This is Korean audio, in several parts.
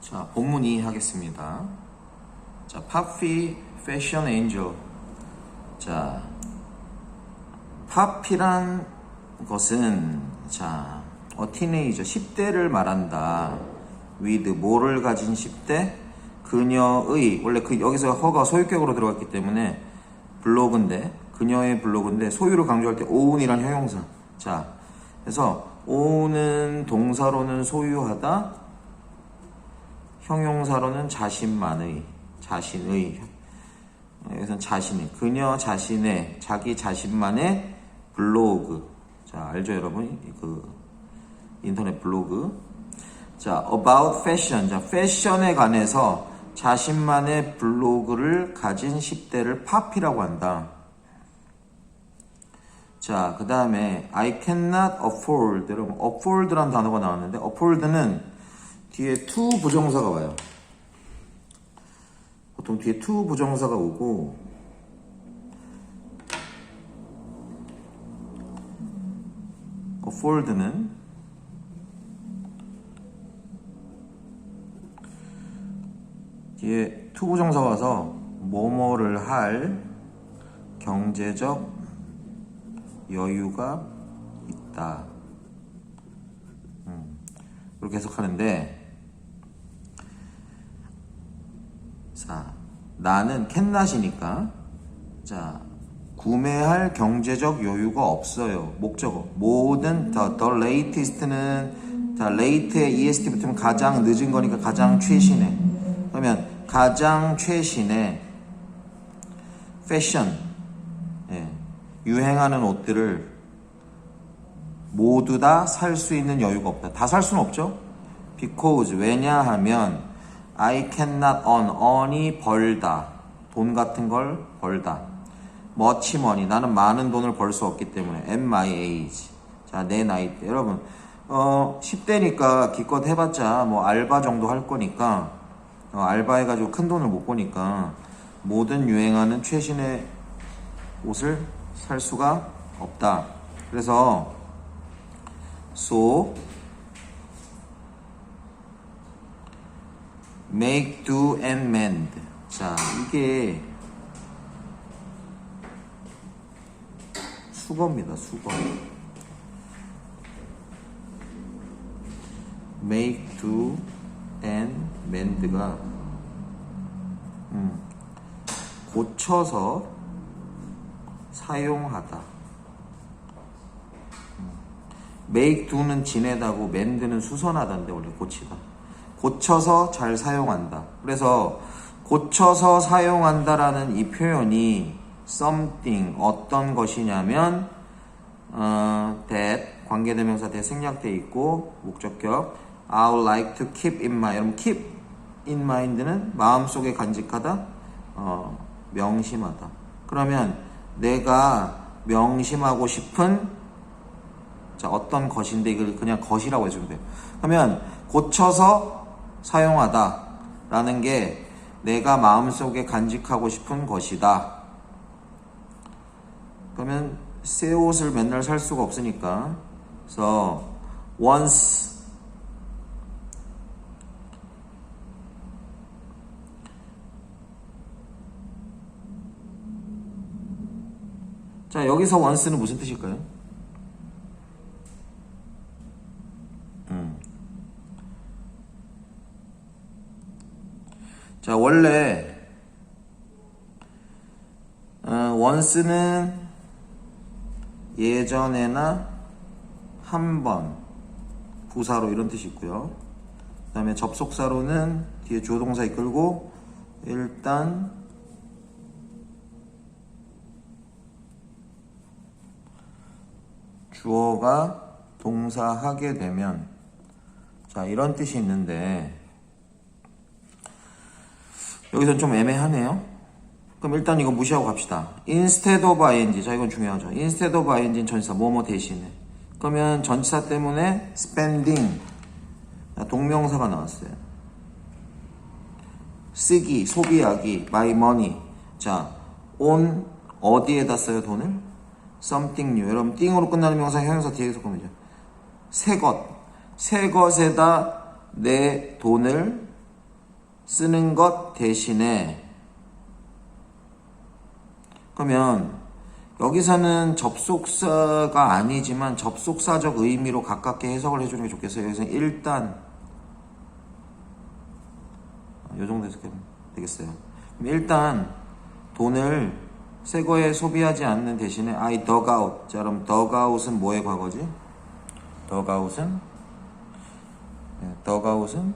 자, 본문이 하겠습니다. 자, 파피 패션 엔젤. 자, 파피란 것은 자, 어 티네이저 10대를 말한다. with 뭐를 가진 10대? 그녀의 원래 그 여기서 허가 소유격으로 들어갔기 때문에 블로그인데 그녀의 블로그인데 소유를 강조할 때 own이란 형용사. 자, 그래서 own은 동사로는 소유하다. 형용사로는 자신만의, 자신의, 여기서는 자신의, 그녀 자신의, 자기 자신만의 블로그. 자, 알죠, 여러분? 그, 인터넷 블로그. 자, about fashion. 자, 패션에 관해서 자신만의 블로그를 가진 10대를 파피라고 한다. 자, 그 다음에 I cannot afford. 여러분, afford라는 단어가 나왔는데, afford는 뒤에 to 부정사가 와요. 보통 뒤에 to 부정사가 오고, afford는 뒤에 to 부정사가 와서 뭐뭐를 할 경제적 여유가 있다. 음, 이렇게 해석하는데, 자, 나는 캔낫이니까, 자, 구매할 경제적 여유가 없어요. 목적어. 모든, the, the latest는, 자, late에 est 붙으면 가장 늦은 거니까 가장 최신의. 그러면 가장 최신의 패션, 예, 유행하는 옷들을 모두 다 살 수 있는 여유가 없다. 다 살 수는 없죠. Because 왜냐하면 I cannot earn earn이 벌다 돈 같은 걸 벌다. much money 나는 많은 돈을 벌 수 없기 때문에 at my age 자내 나이 때 여러분 어 10대니까 기껏 해봤자 뭐 알바 정도 할 거니까 어, 알바 해가지고 큰 돈을 못 버니까 모든 유행하는 최신의 옷을 살 수가 없다. 그래서 so make do and mend. 자, 이게 수거입니다. 수거. make do and mend가 음, 고쳐서 사용하다. 음. make do는 지내다고 mend는 수선하다인데 원래 고치다. 고쳐서 잘 사용한다. 그래서 고쳐서 사용한다라는 이 표현이 something 어떤 것이냐면 어, that 관계대명사 대 생략돼 있고 목적격 I would like to keep in mind 여러분 keep in mind는 마음속에 간직하다 어, 명심하다 그러면 내가 명심하고 싶은 자 어떤 것인데 이걸 그냥 것이라고 해주면 돼요. 그러면 고쳐서 사용하다 라는 게 내가 마음속에 간직하고 싶은 것이다. 그러면 새 옷을 맨날 살 수가 없으니까. 그래서 once 자 여기서 once는 무슨 뜻일까요? 음. 자 원래 어, once는 예전에나 한 번 부사로 이런 뜻이 있고요. 그 다음에 접속사로는 뒤에 주어동사 이끌고 일단 주어가 동사하게 되면 자 이런 뜻이 있는데 여기서 좀 애매하네요. 그럼 일단 이거 무시하고 갑시다. instead of ing. 자, 이건 중요하죠. instead of ing는 전치사, 뭐뭐 대신에. 그러면 전치사 때문에 spending. 자, 동명사가 나왔어요. 쓰기, 소비하기, my money. 자, on, 어디에다 써요, 돈을? Something new. 여러분, 띵으로 끝나는 명사, 형용사 뒤에서 보면요. 새 것. 새 것에다 내 돈을 쓰는 것 대신에 그러면 여기서는 접속사가 아니지만 접속사적 의미로 가깝게 해석을 해주는 게 좋겠어요. 여기서 일단 이 정도 해석하면 되겠어요. 일단 돈을 새 거에 소비하지 않는 대신에 I dug out. 자, 그럼 dug out은 뭐의 과거지? dug out은 네, dug out은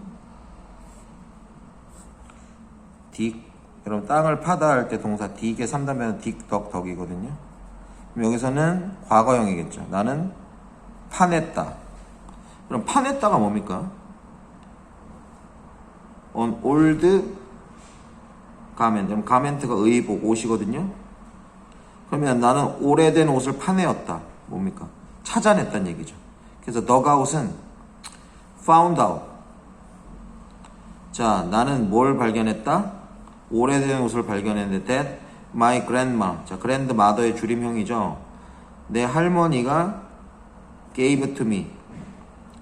dig. 여러분 땅을 파다 할 때 동사 dig의 3단변은 dig, dug, dug이거든요. 그럼 여기서는 과거형이겠죠. 나는 파냈다. 그럼 파냈다가 뭡니까? on old 가멘. 그럼 가멘트가 의복, 옷이거든요. 그러면 나는 오래된 옷을 파내었다. 뭡니까? 찾아냈다는 얘기죠. 그래서 dug out은 found out. 자, 나는 뭘 발견했다? 오래된 옷을 발견했는데 that my grandma. 자, grandmother의 줄임형이죠. 내 할머니가 gave to me.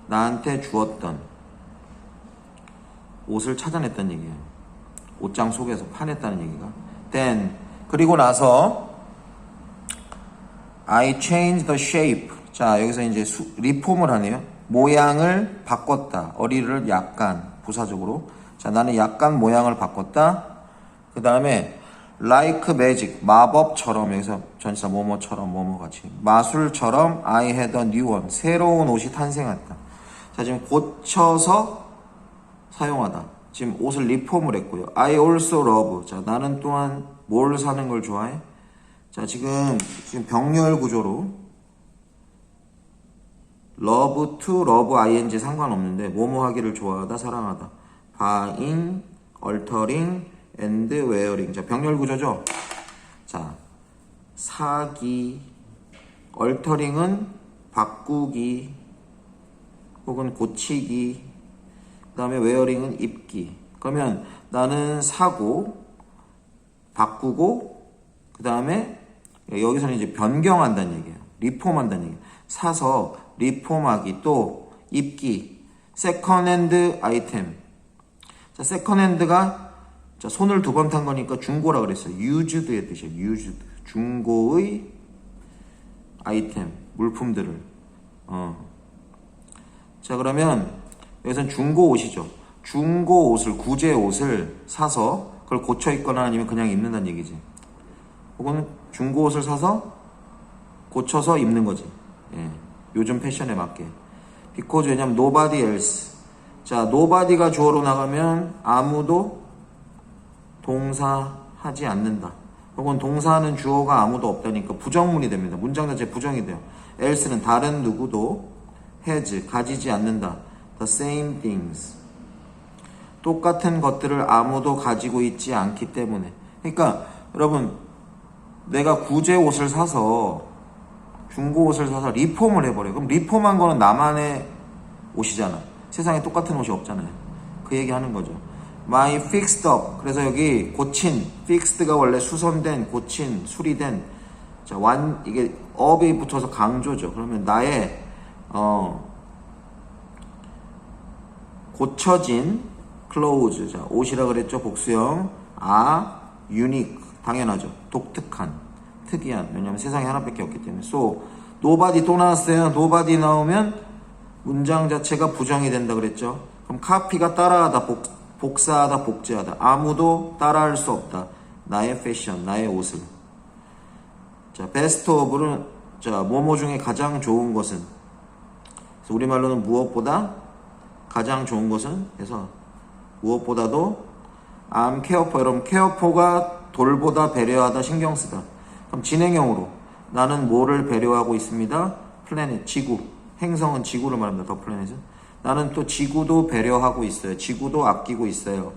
나한테 주었던 옷을 찾아냈다는 얘기예요. 옷장 속에서 파냈다는 얘기가. Then 그리고 나서 I changed the shape. 자 여기서 이제 수, 리폼을 하네요. 모양을 바꿨다. 어리를 약간 부사적으로. 자 나는 약간 모양을 바꿨다. 그 다음에 like magic 마법처럼 여기서 전치사 뭐뭐처럼 뭐뭐 같이 마술처럼 I had a new one 새로운 옷이 탄생했다. 자 지금 고쳐서 사용하다. 지금 옷을 리폼을 했고요. I also love. 자, 나는 또한 뭘 사는 걸 좋아해? 자, 지금, 지금 병렬 구조로 love to love ing 상관없는데, 뭐뭐 하기를 좋아하다, 사랑하다. buying, altering, and wearing. 자, 병렬 구조죠? 자, 사기, altering은 바꾸기, 혹은 고치기, 그 다음에 웨어링은 입기. 그러면 나는 사고, 바꾸고, 그 다음에 여기서는 이제 변경한다는 얘기예요. 리폼한다는 얘기예요. 사서 리폼하기, 또 입기. 세컨핸드 아이템. 자, 세컨핸드가 자, 손을 두 번 탄 거니까 중고라 그랬어요. 유즈드의 뜻이에요. 유즈드. 중고의 아이템, 물품들을. 어. 자, 그러면 여기서는 중고 옷이죠. 중고 옷을 구제 옷을 사서 그걸 고쳐 입거나 아니면 그냥 입는다는 얘기지. 혹은 중고 옷을 사서 고쳐서 입는 거지. 예. 요즘 패션에 맞게. because 왜냐면 nobody else. 자, nobody가 주어로 나가면 아무도 동사하지 않는다. 혹은 동사하는 주어가 아무도 없다니까 부정문이 됩니다. 문장 자체 부정이 돼요. else는 다른 누구도 has 가지지 않는다. the same things. 똑같은 것들을 아무도 가지고 있지 않기 때문에. 그러니까 여러분 내가 구제 옷을 사서 중고 옷을 사서 리폼을 해버려. 그럼 리폼한 거는 나만의 옷이잖아. 세상에 똑같은 옷이 없잖아요. 그 얘기 하는 거죠. My fixed up. 그래서 여기 고친, fixed가 원래 수선된, 고친, 수리된. 자, 완, 이게 up이 붙어서 강조죠. 그러면 나의, 어, 고쳐진 clothes. 자, 옷이라 그랬죠. 복수형. 아, unique. 당연하죠. 독특한. 특이한. 왜냐면 세상에 하나밖에 없기 때문에. So, nobody 또 나왔어요. nobody 나오면 문장 자체가 부정이 된다 그랬죠. 그럼 카피가 따라하다, 복, 복사하다, 복제하다. 아무도 따라할 수 없다. 나의 패션, 나의 옷을. 자, 베스트 오브는 자, 뭐뭐 중에 가장 좋은 것은 그래서 우리말로는 무엇보다 가장 좋은 것은 그래서 무엇보다도 I'm careful. 여러분 careful가 돌보다 배려하다 신경 쓰다. 그럼 진행형으로 나는 뭐를 배려하고 있습니다. 플래닛 지구 행성은 지구를 말합니다. 더 플래닛은 나는 또 지구도 배려하고 있어요. 지구도 아끼고 있어요.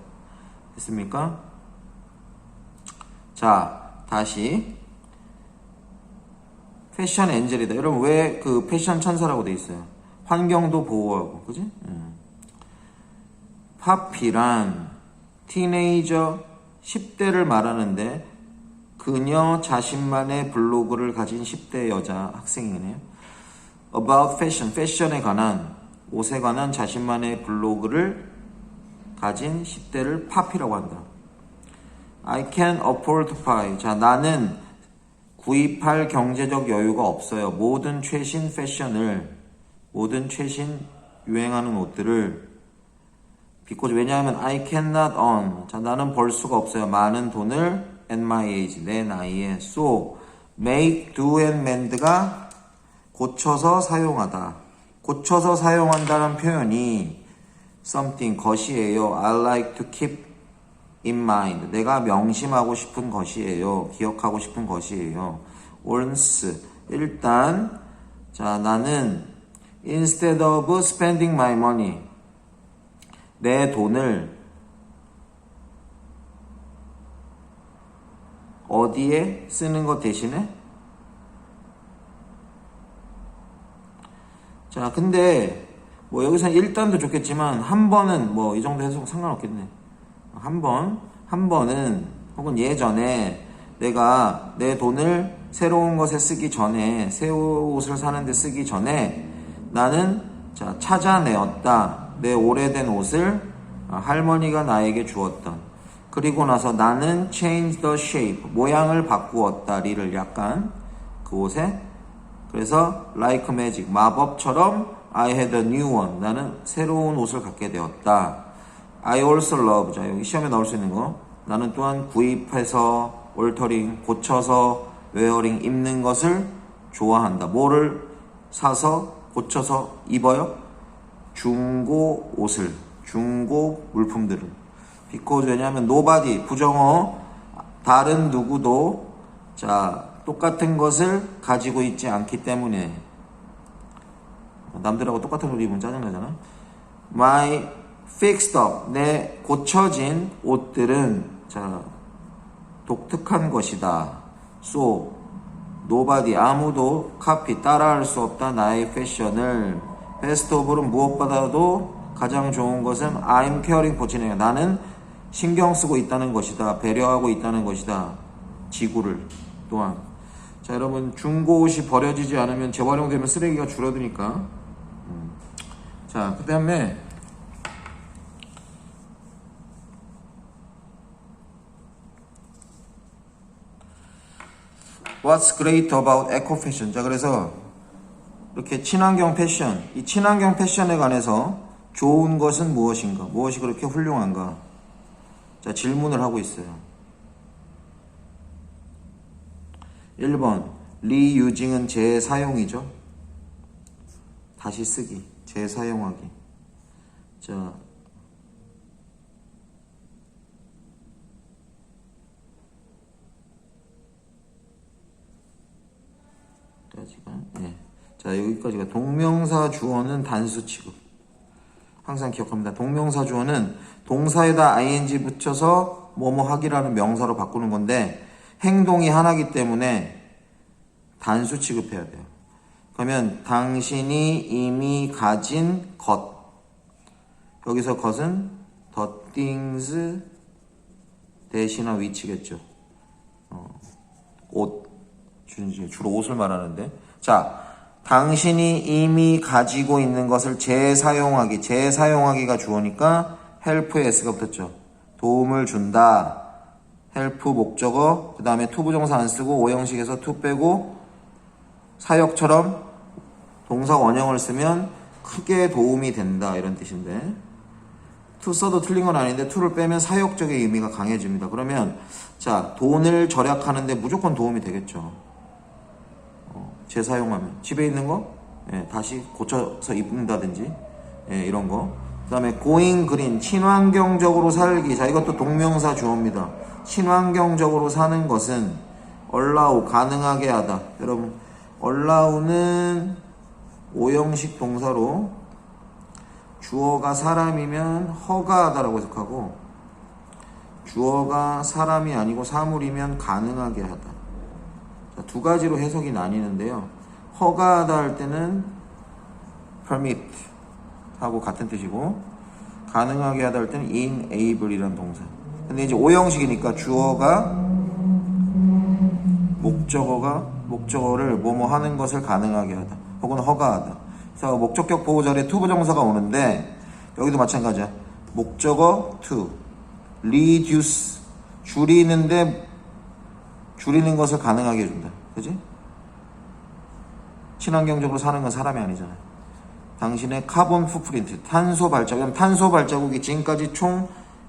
됐습니까? 자 다시 패션 엔젤이다. 여러분 왜 그 패션 천사라고 돼 있어요? 환경도 보호하고 그지? 음. 파피란 티네이저 10대를 말하는데 그녀 자신만의 블로그를 가진 10대 여자 학생이네요. About fashion, 패션에 관한 옷에 관한 자신만의 블로그를 가진 10대를 파피라고 한다. I can afford to buy. 자, 나는 구입할 경제적 여유가 없어요. 모든 최신 패션을, 모든 최신 유행하는 옷들을 because 왜냐하면 I cannot earn. 자, 나는 벌 수가 없어요. 많은 돈을 at my age, 내 나이에. So, make, do and mend가 고쳐서 사용하다. 고쳐서 사용한다는 표현이 something, 것이에요. I like to keep in mind. 내가 명심하고 싶은 것이에요. 기억하고 싶은 것이에요. once. 일단, 자, 나는 instead of spending my money. 내 돈을 어디에 쓰는 것 대신에? 자 근데 뭐 여기서 일단도 좋겠지만 한 번은 뭐 이 정도 해서 상관없겠네. 한 번, 한 번은 혹은 예전에 내가 내 돈을 새로운 것에 쓰기 전에 새 옷을 사는데 쓰기 전에 나는 자 찾아내었다. 내 오래된 옷을 할머니가 나에게 주었다 그리고 나서 나는 change the shape 모양을 바꾸었다 리를 약간 그 옷에. 그래서 like magic 마법처럼 I had a new one 나는 새로운 옷을 갖게 되었다. I also love 자 여기 시험에 나올 수 있는 거. 나는 또한 구입해서 올터링 고쳐서 웨어링 입는 것을 좋아한다. 뭐를 사서 고쳐서 입어요? 중고 옷을 중고 물품들을 because 왜냐하면 nobody 부정어 다른 누구도 자 똑같은 것을 가지고 있지 않기 때문에. 남들하고 똑같은 옷 입으면 짜증나잖아. My fixed up 내 고쳐진 옷들은 자 독특한 것이다. So nobody 아무도 카피 따라할 수 없다 나의 패션을. 베스트 오브는 무엇보다도 가장 좋은 것은 I'm caring for 진행 나는 신경 쓰고 있다는 것이다 배려하고 있다는 것이다 지구를 또한 자 여러분 중고 옷이 버려지지 않으면 재활용되면 쓰레기가 줄어드니까 음. 자 그 다음에 What's great about eco fashion? 자, 그래서 이렇게 친환경 패션, 이 친환경 패션에 관해서 좋은 것은 무엇인가? 무엇이 그렇게 훌륭한가? 자, 질문을 하고 있어요. 1번, 리유징은 재사용이죠? 다시 쓰기, 재사용하기. 자, 여기까지가 여기까지가 동명사 주어는 단수 취급 항상 기억합니다. 동명사 주어는 동사에다 ing 붙여서 뭐뭐 하기라는 명사로 바꾸는 건데 행동이 하나기 때문에 단수 취급해야 돼요. 그러면 당신이 이미 가진 것. 여기서 것은 the things 대신화 위치겠죠. 어, 옷 주로 옷을 말하는데. 자 당신이 이미 가지고 있는 것을 재사용하기 재사용하기가 주어니까 help s가 붙었죠. 도움을 준다. help 목적어 그 다음에 to 부정사 안 쓰고 오형식에서 to 빼고 사역처럼 동사 원형을 쓰면 크게 도움이 된다. 이런 뜻인데. to 써도 틀린 건 아닌데 to를 빼면 사역적인 의미가 강해집니다. 그러면 자 돈을 절약하는데 무조건 도움이 되겠죠 재사용하면 집에 있는 거 예, 다시 고쳐서 입는다든지 예, 이런 거. 그 다음에 going green 친환경적으로 살기. 자 이것도 동명사 주어입니다. 친환경적으로 사는 것은 allow 가능하게 하다. 여러분 allow는 오형식 동사로 주어가 사람이면 허가하다라고 해석하고 주어가 사람이 아니고 사물이면 가능하게 하다. 두 가지로 해석이 나뉘는데요. 허가하다 할 때는 permit 하고 같은 뜻이고 가능하게 하다 할 때는 enable이라는 동사. 근데 이제 오형식이니까 주어가 목적어가 목적어를 뭐뭐 하는 것을 가능하게 하다 혹은 허가하다. 그래서 목적격 보호절에 to 부정사가 오는데 여기도 마찬가지야. 목적어 to reduce 줄이는데 줄이는 것을 가능하게 해준다. 그지? 친환경적으로 사는 건 사람이 아니잖아. 당신의 카본 풋프린트, 탄소 발자국, 그럼 탄소 발자국이 지금까지 총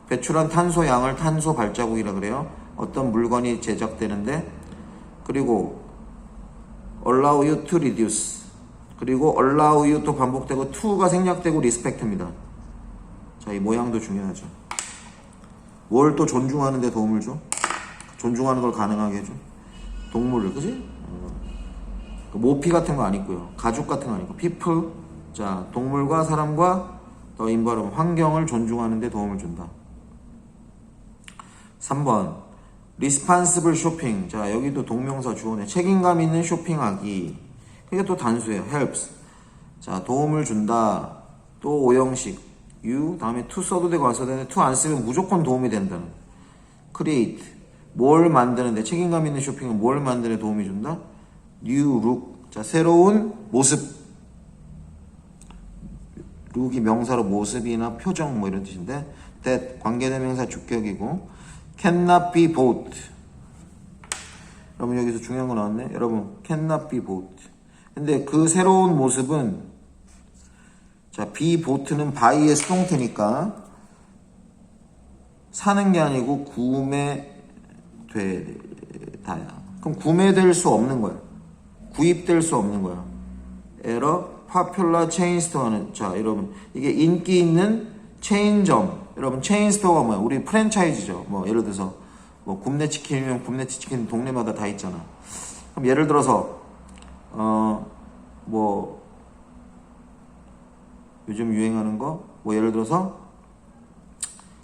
배출한 탄소 양을 탄소 발자국이라 그래요. 어떤 물건이 제작되는데, 그리고 allow you to reduce, 그리고 allow you 또 반복되고 to가 생략되고 respect입니다. 자, 이 모양도 중요하죠. 뭘 또 존중하는 데 도움을 줘? 존중하는 걸 가능하게 해줘. 동물을, 그지? 어. 그 모피 같은 거 안 있고요. 가죽 같은 거 아니고. people 자 동물과 사람과 더 인바름 환경을 존중하는 데 도움을 준다. 3번. Responsible shopping. 자 여기도 동명사 주어네. 책임감 있는 쇼핑하기. 그게 또 단수예요. Helps. 자 도움을 준다. 또 오형식. You 다음에 to 써도 되고 안 써도 되는데 to 안 쓰면 무조건 도움이 된다는. Create 뭘 만드는데 책임감 있는 쇼핑은 뭘 만드는 데 도움이 준다? look 자 새로운 모습. 룩이 명사로 모습이나 표정 뭐 이런 뜻인데 that 관계대명사 주격이고 cannot be bought. 여러분 여기서 중요한 거 나왔네. 여러분 cannot be bought. 근데 그 새로운 모습은 자 be bought는 buy의 수동태니까 사는 게 아니고 구매 되다야. 그럼 구매될 수 없는 거야. 구입될 수 없는 거야. 에러 파퓰라 체인 스토어는 자 여러분 이게 인기 있는 체인점. 여러분 체인 스토어가 뭐야? 우리 프랜차이즈죠. 뭐 예를 들어서 뭐 굽네 치킨이면 굽네 치킨 동네마다 다 있잖아. 그럼 예를 들어서 어 뭐 요즘 유행하는 거? 뭐 예를 들어서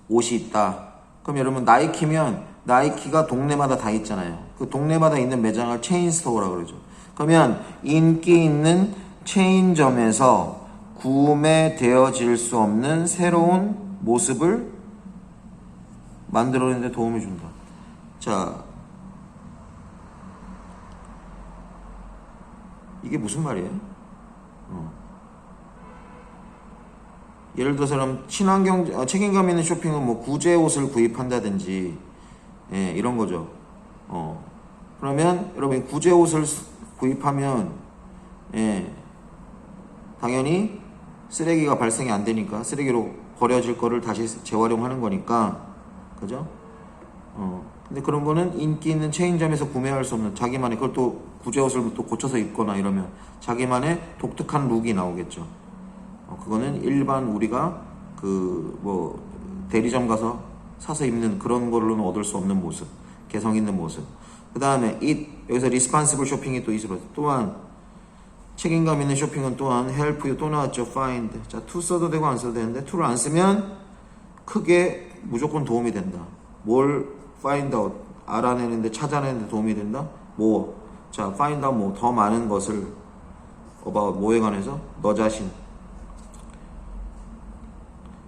옷이 있다. 그럼 여러분 나이키면 나이키가 동네마다 다 있잖아요 그 동네마다 있는 매장을 체인 스토어라고 그러죠 그러면 인기 있는 체인점에서 구매되어질 수 없는 새로운 모습을 만들어내는 데 도움을 준다. 자, 이게 무슨 말이에요? 어. 예를 들어서 그럼 친환경 어, 책임감 있는 쇼핑은 뭐 구제 옷을 구입한다든지 예, 이런 거죠. 어. 그러면 여러분 구제 옷을 구입하면 예, 당연히 쓰레기가 발생이 안 되니까 쓰레기로 버려질 거를 다시 재활용하는 거니까 그죠? 어 근데 그런 거는 인기 있는 체인점에서 구매할 수 없는 자기만의 그걸 또 구제 옷을 또 고쳐서 입거나 이러면 자기만의 독특한 룩이 나오겠죠. 어, 그거는 일반 우리가 그 뭐 대리점 가서 사서 입는 그런 걸로는 얻을 수 없는 모습, 개성 있는 모습. 그 다음에 it 여기서 responsible 쇼핑이 또 있어. 또한 책임감 있는 쇼핑은 또한 help you 또 나왔죠. find. 자 to 써도 되고 안 써도 되는데 to를 안 쓰면 크게 무조건 도움이 된다. 뭘 find out 알아내는데 찾아내는데 도움이 된다? 뭐자 find out 뭐 더 많은 것을 about 뭐에 관해서? 너 자신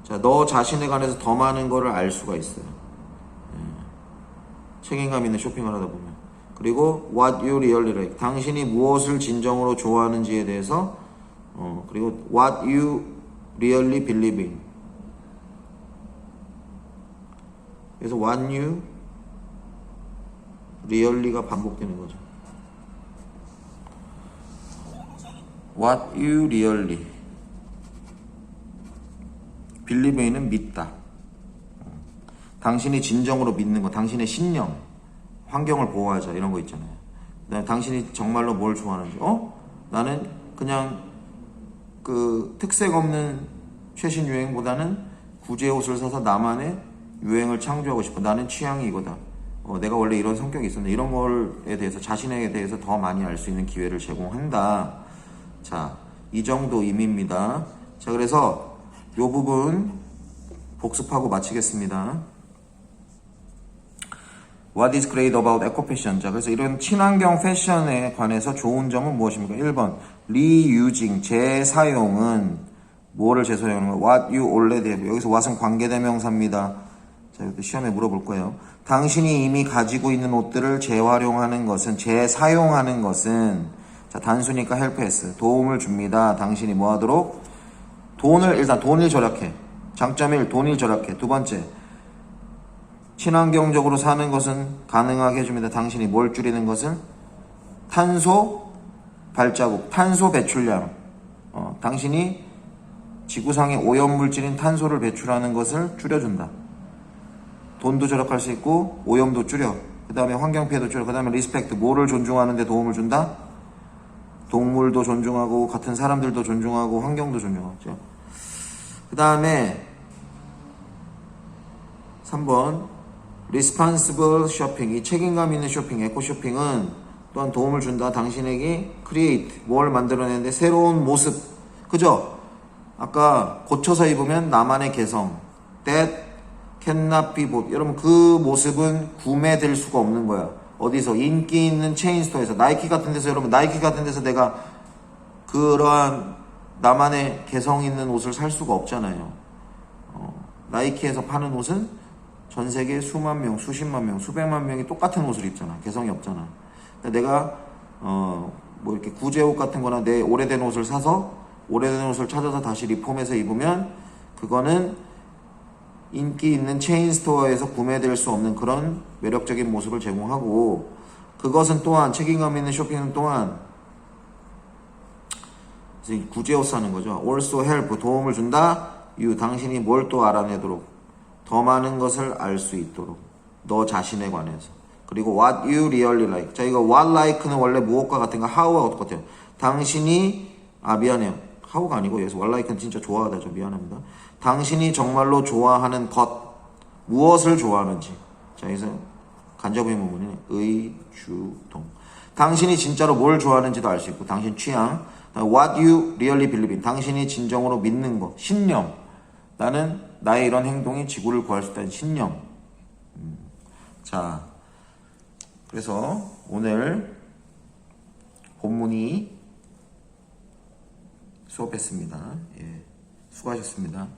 자 너 자신에 관해서 더 많은 거를 알 수가 있어요 예. 책임감 있는 쇼핑을 하다 보면 그리고 what you really like. 당신이 무엇을 진정으로 좋아하는지에 대해서 어, 그리고 what you really believe in. 그래서 what you really가 반복되는 거죠. what you really in은 믿다. 당신이 진정으로 믿는 거, 당신의 신념. 환경을 보호하자 이런 거 있잖아요. 그다음에 당신이 정말로 뭘 좋아하는지 어? 나는 그냥 그 특색 없는 최신 유행보다는 구제 옷을 사서 나만의 유행을 창조하고 싶어. 나는 취향이 이거다. 어, 내가 원래 이런 성격이 있었는데 이런 거에 대해서 자신에 대해서 더 많이 알 수 있는 기회를 제공한다. 자, 이 정도 의미입니다. 자, 그래서 이 부분 복습하고 마치겠습니다. What is great about eco fashion? 자, 그래서 이런 친환경 패션에 관해서 좋은 점은 무엇입니까? 1번, reusing, 재사용은 뭐를 재사용하는 거? What you already have. 여기서 what은 관계대명사입니다. 자, 이것도 시험에 물어볼 거예요. 당신이 이미 가지고 있는 옷들을 재활용하는 것은, 재사용하는 것은, 자, 단수니까 helps. 도움을 줍니다. 당신이 뭐 하도록? 돈을, 일단 돈을 절약해. 장점 1, 돈을 절약해. 두 번째, 친환경적으로 사는 것은 가능하게 해줍니다. 당신이 뭘 줄이는 것을? 탄소 발자국, 탄소 배출량. 어, 당신이 지구상의 오염물질인 탄소를 배출하는 것을 줄여준다. 돈도 절약할 수 있고 오염도 줄여. 그 다음에 환경 피해도 줄여. 그 다음에 리스펙트, 뭐를 존중하는 데 도움을 준다? 동물도 존중하고 같은 사람들도 존중하고 환경도 존중하죠. 그 다음에 3번 responsible shopping 이 책임감 있는 쇼핑 에코 쇼핑은 또한 도움을 준다. 당신에게 create 뭘 만들어내는데 새로운 모습. 그죠? 아까 고쳐서 입으면 나만의 개성. that cannot be bought. 여러분 그 모습은 구매될 수가 없는 거야. 어디서? 인기 있는 체인 스토어에서. 나이키 같은 데서 여러분 나이키 같은 데서 내가 그러한 나만의 개성 있는 옷을 살 수가 없잖아요 어, 나이키에서 파는 옷은 전 세계 수만 명, 수십만 명, 수백만 명이 똑같은 옷을 입잖아. 개성이 없잖아. 근데 내가 어 뭐 이렇게 구제 옷 같은 거나 내 오래된 옷을 사서 오래된 옷을 찾아서 다시 리폼해서 입으면 그거는 인기 있는 체인 스토어에서 구매될 수 없는 그런 매력적인 모습을 제공하고 그것은 또한 책임감 있는 쇼핑은 또한 이제 구제 옷 사는 거죠. also help 도움을 준다. you 당신이 뭘 또 알아내도록 더 많은 것을 알 수 있도록 너 자신에 관해서. 그리고 what you really like. 자 이거 what like는 원래 무엇과 같은 거? how와 똑같아요. 당신이 아 미안해요. how가 아니고 여기서 what like는 진짜 좋아하다죠. 미안합니다. 당신이 정말로 좋아하는 것 무엇을 좋아하는지. 자 여기서 간접의 부분이 의주동. 당신이 진짜로 뭘 좋아하는지도 알 수 있고 당신 취향 what you really believe in 당신이 진정으로 믿는 것 신념 나는 나의 이런 행동이 지구를 구할 수 있다는 신념. 음, 자, 그래서 오늘 본문이 수업했습니다. 예, 수고하셨습니다.